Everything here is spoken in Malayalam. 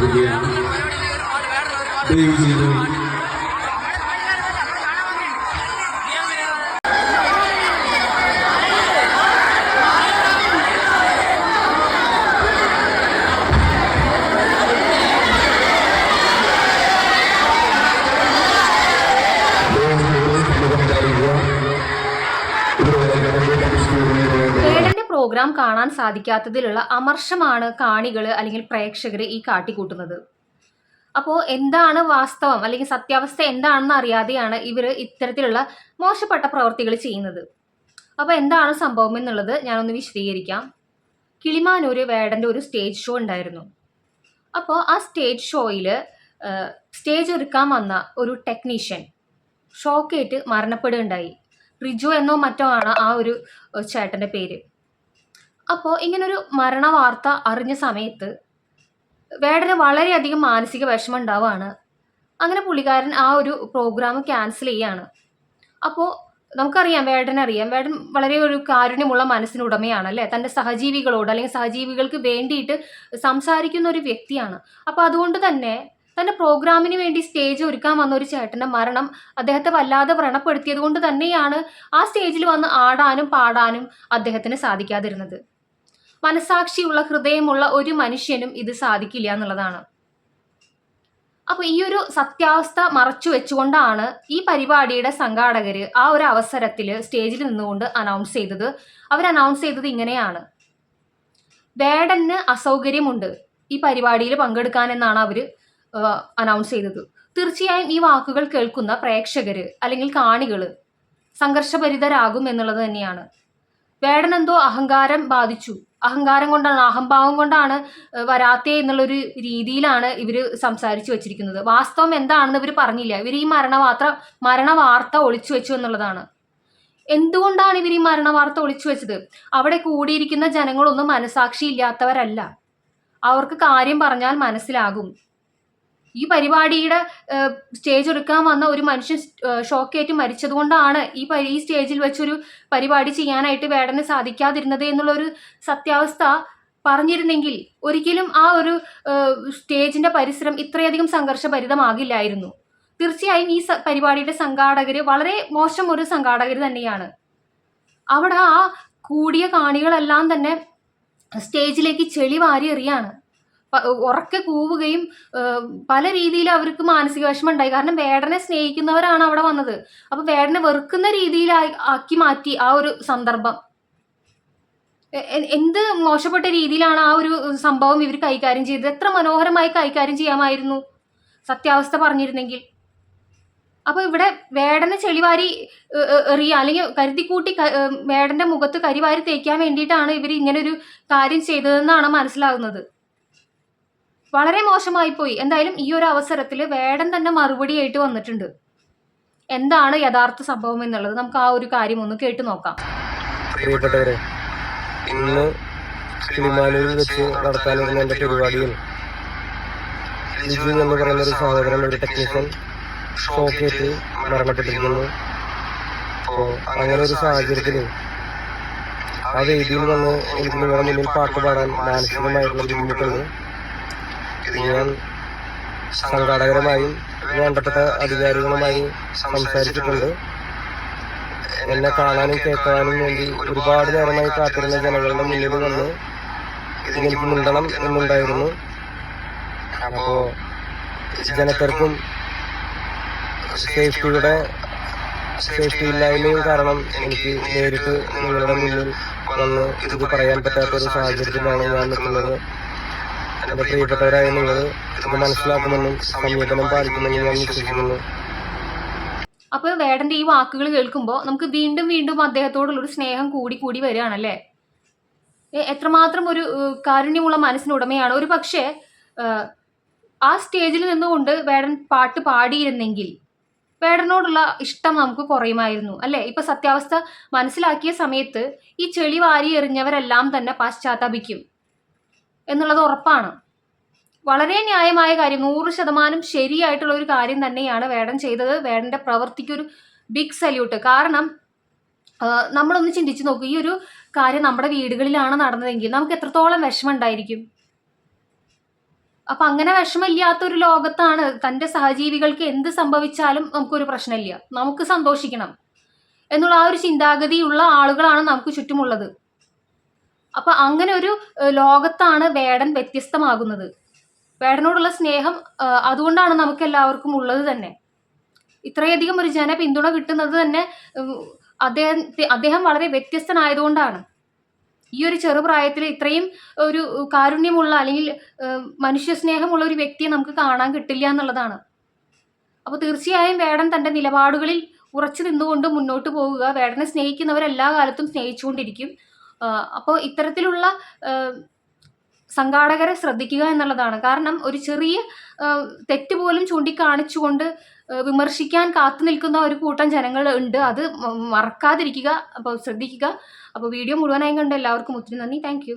Thank you. പ്രോഗ്രാം കാണാൻ സാധിക്കാത്തതിലുള്ള അമർഷമാണ് കാണികൾ അല്ലെങ്കിൽ പ്രേക്ഷകർ ഈ കാട്ടിക്കൂട്ടുന്നത്. അപ്പോൾ എന്താണ് വാസ്തവം? അല്ലെങ്കിൽ സത്യാവസ്ഥ എന്താണെന്ന് അറിയാതെയാണ് ഇവർ ഇത്തരത്തിലുള്ള മോശപ്പെട്ട പ്രവർത്തികൾ ചെയ്യുന്നത്. അപ്പോൾ എന്താണ് സംഭവം എന്നുള്ളത് ഞാനൊന്ന് വിശദീകരിക്കാം. കിളിമാനൂർ വേടന്റെ ഒരു സ്റ്റേജ് ഷോ ഉണ്ടായിരുന്നു. അപ്പോൾ ആ സ്റ്റേജ് ഷോയിൽ സ്റ്റേജ് ഒരുക്കാൻ വന്ന ഒരു ടെക്നീഷ്യൻ ഷോക്കേറ്റ് മരണപ്പെടുകയുണ്ടായി. റിജു എന്നോ മറ്റോ ആണ് ആ ഒരു ചേട്ടന്റെ പേര്. അപ്പോൾ ഇങ്ങനൊരു മരണ വാർത്ത അറിഞ്ഞ സമയത്ത് വേടന് വളരെയധികം മാനസിക വിഷമം ഉണ്ടാവുകയാണ് അങ്ങനെ പുള്ളിക്കാരൻ ആ ഒരു പ്രോഗ്രാം ക്യാൻസൽ ചെയ്യാണ്. അപ്പോൾ നമുക്കറിയാം വേടനറിയാം. വേടൻ വളരെ ഒരു കാരുണ്യമുള്ള മനസ്സിന് ഉടമയാണ് അല്ലേ? തന്റെ സഹജീവികളോട് അല്ലെങ്കിൽ സഹജീവികൾക്ക് വേണ്ടിയിട്ട് സംസാരിക്കുന്ന ഒരു വ്യക്തിയാണ്. അപ്പോൾ അതുകൊണ്ട് തന്നെ തന്റെ പ്രോഗ്രാമിന് വേണ്ടി സ്റ്റേജ് ഒരുക്കാൻ വന്ന ഒരു ചേട്ടന്റെ മരണം അദ്ദേഹത്തെ വല്ലാതെ വ്രണപ്പെടുത്തിയത് കൊണ്ട് തന്നെയാണ് ആ സ്റ്റേജിൽ വന്ന് ആടാനും പാടാനും അദ്ദേഹത്തിന് സാധിക്കാതിരുന്നത്. മനസാക്ഷിയുള്ള ഹൃദയമുള്ള ഒരു മനുഷ്യനും ഇത് സാധിക്കില്ല എന്നുള്ളതാണ്. അപ്പൊ ഈ ഒരു സത്യാവസ്ഥ മറച്ചു വെച്ചുകൊണ്ടാണ് ഈ പരിപാടിയുടെ സംഘാടകര് ആ ഒരു അവസരത്തിൽ സ്റ്റേജിൽ നിന്നുകൊണ്ട് അനൗൺസ് ചെയ്തത്. അവർ അനൗൺസ് ചെയ്തത് ഇങ്ങനെയാണ്. വേടന് അസൗകര്യമുണ്ട് ഈ പരിപാടിയിൽ പങ്കെടുക്കാൻ എന്നാണ് അവർ അനൗൺസ് ചെയ്തത്. തീർച്ചയായും ഈ വാക്കുകൾ കേൾക്കുന്ന പ്രേക്ഷകര് അല്ലെങ്കിൽ കാണികൾ സംഘർഷഭരിതരാകും എന്നുള്ളത് തന്നെയാണ്. വേടൻ എന്തോ അഹങ്കാരം ബാധിച്ചു. അഹങ്കാരം കൊണ്ടാണ് അഹംഭാവം കൊണ്ടാണ് വരാത്തേ എന്നുള്ളൊരു രീതിയിലാണ് ഇവർ സംസാരിച്ചു വെച്ചിരിക്കുന്നത്. വാസ്തവം എന്താണെന്ന് ഇവർ പറഞ്ഞില്ല. ഇവർ ഈ മരണവാർത്ത മരണവാർത്ത ഒളിച്ചു വെച്ചു എന്നുള്ളതാണ്. എന്തുകൊണ്ടാണ് ഇവർ ഈ മരണവാർത്ത ഒളിച്ചു വെച്ചത്? അവിടെ കൂടിയിരിക്കുന്ന ജനങ്ങളൊന്നും മനസാക്ഷി ഇല്ലാത്തവരല്ല അവർക്ക് കാര്യം പറഞ്ഞാൽ മനസ്സിലാകും. ഈ പരിപാടിയുടെ സ്റ്റേജ് എടുക്കാൻ വന്ന ഒരു മനുഷ്യൻ ഷോക്കേറ്റ് മരിച്ചതുകൊണ്ടാണ് ഈ ഈ സ്റ്റേജിൽ വെച്ചൊരു പരിപാടി ചെയ്യാനായിട്ട് വേടന് സാധിക്കാതിരുന്നത് എന്നുള്ളൊരു സത്യാവസ്ഥ പറഞ്ഞിരുന്നെങ്കിൽ ഒരിക്കലും ആ ഒരു സ്റ്റേജിന്റെ പരിസരം ഇത്രയധികം സംഘർഷഭരിതമാകില്ലായിരുന്നു. തീർച്ചയായും ഈ പരിപാടിയുടെ സംഘാടകർ വളരെ മോശം ഒരു സംഘാടകർ തന്നെയാണ്. അവിടെ ആ കൂടിയ കാണികളെല്ലാം തന്നെ സ്റ്റേജിലേക്ക് ചെളി വാരി എറിയാണ്. ഉറക്കെ കൂവുകയും പല രീതിയിൽ അവർക്ക് മാനസിക വിഷമം ഉണ്ടായി കാരണം വേടനെ സ്നേഹിക്കുന്നവരാണ് അവിടെ വന്നത്. അപ്പൊ വേടനെ വെറുക്കുന്ന രീതിയിൽ ആക്കി മാറ്റി ആ ഒരു സന്ദർഭം. എന്ത് മോശപ്പെട്ട രീതിയിലാണ് ആ ഒരു സംഭവം ഇവർ കൈകാര്യം ചെയ്തത്? എത്ര മനോഹരമായി കൈകാര്യം ചെയ്യാമായിരുന്നു? സത്യാവസ്ഥ പറഞ്ഞിരുന്നെങ്കിൽ. അപ്പൊ ഇവിടെ വേടനെ ചെളിവാരി ഏ, അല്ലെങ്കിൽ കരുതിക്കൂട്ടി വേടന്റെ മുഖത്ത് കരിവാരി തേക്കാൻ വേണ്ടിയിട്ടാണ് ഇവർ ഇങ്ങനെ ഒരു കാര്യം ചെയ്തതെന്നാണ് മനസ്സിലാകുന്നത്. വളരെ മോശമായി പോയി. എന്തായാലും ഈ ഒരു അവസരത്തിൽ വേടൻ തന്നെ മറുപടി ആയിട്ട് വന്നിട്ടുണ്ട്. എന്താണ് യഥാർത്ഥ സംഭവം എന്നുള്ളത് നമുക്ക് ആ ഒരു കാര്യം ഒന്ന് കേട്ടു നോക്കാം. പ്രിയപ്പെട്ടവരെ ഇന്ന് കിളിമാനൂരിൽ വെച്ച് നടത്താനിരുന്ന എന്റെ പരിപാടിയിൽ ലിജു എന്ന് പറയുന്ന ഒരു സഹോദരൻ ഒരു ടെക്നീഷ്യൻ ഷോക്കേറ്റ് മരണപ്പെട്ടിരിക്കുന്നു. അപ്പോ അങ്ങനെ ഒരു സാഹചര്യത്തിൽ ആ വേദിയിൽ വന്ന് എനിക്ക് നിങ്ങളുടെ മുന്നിൽ പാട്ട് പാടാൻ മാനസികമായിട്ടുള്ള ബുദ്ധിമുട്ടുണ്ട്. ഞാൻ സംഘാടകരുമായും വേണ്ടപ്പെട്ട അധികാരികളുമായി സംസാരിച്ചിട്ടുണ്ട്. എന്നെ കാണാനും കേൾക്കാനും വേണ്ടി ഒരുപാട് നേരമായി കാത്തിരുന്ന ജനങ്ങളുടെ മുന്നിൽ വന്ന് ഇതിലേക്ക് മുണ്ടണം എന്നുണ്ടായിരുന്നു. അപ്പോ ജനത്തർക്കും സേഫ്റ്റിയുടെ സേഫ്റ്റി ഇല്ലായ്മയും കാരണം എനിക്ക് നേരിട്ട് നിങ്ങളുടെ മുന്നിൽ വന്ന് ഇത് പറയാൻ പറ്റാത്ത ഒരു സാഹചര്യത്തിലാണ് ഞാൻ നിൽക്കുന്നത്. എന്റെ പ്രിയപ്പെട്ടവരായ നിങ്ങൾ ഇത് മനസ്സിലാക്കുമെന്നും സംവേദനം പാലിക്കുമെന്നും ഞാൻ വിശ്വസിക്കുന്നു. അപ്പോൾ വേടന്റെ ഈ വാക്കുകൾ കേൾക്കുമ്പോൾ നമുക്ക് വീണ്ടും വീണ്ടും അദ്ദേഹത്തോടുള്ള ഒരു സ്നേഹം കൂടി കൂടി വരികയാണല്ലേ? എത്രമാത്രം ഒരു കാരുണ്യമുള്ള മനസ്സിനുടമയാണ്. ഒരു പക്ഷേ ആ സ്റ്റേജിൽ നിന്നുകൊണ്ട് വേടൻ പാട്ട് പാടിയിരുന്നെങ്കിൽ വേടനോടുള്ള ഇഷ്ടം നമുക്ക് കുറയുമായിരുന്നു അല്ലേ? ഇപ്പൊ സത്യാവസ്ഥ മനസ്സിലാക്കിയ സമയത്ത് ഈ ചെളി വാരി എറിഞ്ഞവരെല്ലാം തന്നെ പശ്ചാത്താപിക്കും. എന്നുള്ളത് ഉറപ്പാണ്. വളരെ ന്യായമായ കാര്യം. നൂറ് ശതമാനം ശരിയായിട്ടുള്ള ഒരു കാര്യം തന്നെയാണ് വേടൻ ചെയ്തത്. വേടന്റെ പ്രവൃത്തിക്ക് ഒരു ബിഗ് സല്യൂട്ട് കാരണം നമ്മളൊന്ന് ചിന്തിച്ചു നോക്കൂ. ഈ ഒരു കാര്യം നമ്മുടെ വീടുകളിലാണ് നടന്നതെങ്കിൽ നമുക്ക് എത്രത്തോളം വിഷമം ഉണ്ടായിരിക്കും അപ്പം അങ്ങനെ വിഷമമില്ലാത്ത ഒരു ലോകത്താണ് തന്റെ സഹജീവികൾക്ക് എന്ത് സംഭവിച്ചാലും നമുക്കൊരു പ്രശ്നമില്ല. നമുക്ക് സന്തോഷിക്കണം. എന്നുള്ള ആ ഒരു ചിന്താഗതിയുള്ള ആളുകളാണ് നമുക്ക് ചുറ്റുമുള്ളത്. അപ്പം അങ്ങനെ ഒരു ലോകത്താണ് വേടൻ വ്യത്യസ്തമാകുന്നത്. വേടനോടുള്ള സ്നേഹം അതുകൊണ്ടാണ് നമുക്ക് എല്ലാവർക്കും ഉള്ളത് തന്നെ. ഇത്രയധികം ഒരു ജന പിന്തുണ കിട്ടുന്നത് തന്നെ അദ്ദേഹം അദ്ദേഹം വളരെ വ്യത്യസ്തനായതുകൊണ്ടാണ്. ഈ ഒരു ചെറുപ്രായത്തിൽ ഇത്രയും ഒരു കാരുണ്യമുള്ള അല്ലെങ്കിൽ മനുഷ്യ സ്നേഹമുള്ള ഒരു വ്യക്തിയെ നമുക്ക് കാണാൻ കിട്ടില്ല എന്നുള്ളതാണ്. അപ്പോൾ തീർച്ചയായും വേടൻ തന്റെ നിലപാടുകളിൽ ഉറച്ചു നിന്നുകൊണ്ട് മുന്നോട്ട് പോവുക വേടനെ സ്നേഹിക്കുന്നവർ എല്ലാ കാലത്തും സ്നേഹിച്ചുകൊണ്ടിരിക്കും. അപ്പോൾ ഇത്തരത്തിലുള്ള സംഘാടകരെ ശ്രദ്ധിക്കുക എന്നുള്ളതാണ്. കാരണം ഒരു ചെറിയ തെറ്റ് പോലും ചൂണ്ടിക്കാണിച്ചുകൊണ്ട് വിമർശിക്കാൻ കാത്തു നിൽക്കുന്ന ഒരു കൂട്ടം ജനങ്ങൾ ഉണ്ട്. അത് മറക്കാതിരിക്കുക അപ്പോൾ ശ്രദ്ധിക്കുക. അപ്പോൾ വീഡിയോ മുഴുവനായും കണ്ട് എല്ലാവർക്കും ഒത്തിരി നന്ദി. താങ്ക്